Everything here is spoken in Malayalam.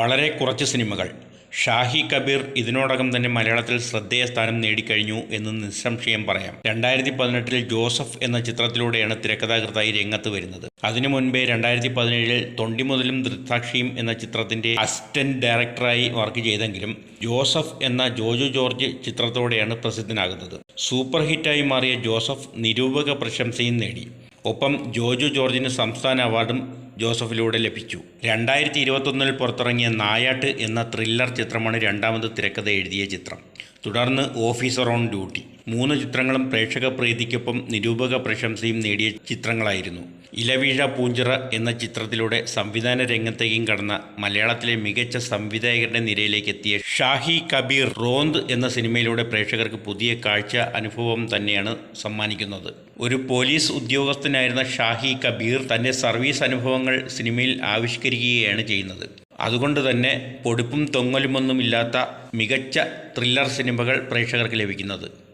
വളരെ കുറച്ച് സിനിമകൾ. ഷാഹി കബീർ ഇതിനോടകം തന്നെ മലയാളത്തിൽ ശ്രദ്ധേയ സ്ഥാനം നേടിക്കഴിഞ്ഞു എന്ന് നിസ്സംശയം പറയാം. രണ്ടായിരത്തി പതിനെട്ടിൽ ജോസഫ് എന്ന ചിത്രത്തിലൂടെയാണ് തിരക്കഥാകൃതായി രംഗത്ത് വരുന്നത്. അതിനു മുൻപേ രണ്ടായിരത്തി പതിനേഴിൽ തൊണ്ടിമുതലും ദൃക്സാക്ഷിയും എന്ന ചിത്രത്തിന്റെ അസിസ്റ്റന്റ് ഡയറക്ടറായി വർക്ക് ചെയ്തെങ്കിലും ജോസഫ് എന്ന ജോജു ജോർജ് ചിത്രത്തോടെയാണ് പ്രസിദ്ധനാകുന്നത്. സൂപ്പർ ഹിറ്റായി മാറിയ ജോസഫ് നിരൂപക പ്രശംസയും നേടി. ഒപ്പം ജോജു ജോർജിന് സംസ്ഥാന അവാർഡും ജോസഫിലൂടെ ലഭിച്ചു. രണ്ടായിരത്തി ഇരുപത്തൊന്നിൽ പുറത്തിറങ്ങിയ നായാട്ട് എന്ന ത്രില്ലർ ചിത്രമാണ് രണ്ടാമത് തിരക്കഥ എഴുതിയ ചിത്രം. തുടർന്ന് ഓഫീസർ ഓൺ ഡ്യൂട്ടി. മൂന്ന് ചിത്രങ്ങളും പ്രേക്ഷക പ്രീതിക്കൊപ്പം നിരൂപക പ്രശംസയും നേടിയ ചിത്രങ്ങളായിരുന്നു. ഇലവീഴ പൂഞ്ചിറ എന്ന ചിത്രത്തിലൂടെ സംവിധാന രംഗത്തേക്കും കടന്ന മലയാളത്തിലെ മികച്ച സംവിധായകരുടെ നിരയിലേക്ക് എത്തിയ ഷാഹി കബീർ റോന്ത് എന്ന സിനിമയിലൂടെ പ്രേക്ഷകർക്ക് പുതിയ കാഴ്ച അനുഭവം തന്നെയാണ് സമ്മാനിക്കുന്നത്. ഒരു പോലീസ് ഉദ്യോഗസ്ഥനായിരുന്ന ഷാഹി കബീർ തന്റെ സർവീസ് അനുഭവങ്ങൾ സിനിമയിൽ ആവിഷ്കരിക്കുകയാണ് ചെയ്യുന്നത്. അതുകൊണ്ട് തന്നെ പൊടിപ്പും തൊങ്ങലുമൊന്നുമില്ലാത്ത മികച്ച ത്രില്ലർ സിനിമകൾ പ്രേക്ഷകർക്ക് ലഭിക്കുന്നത്.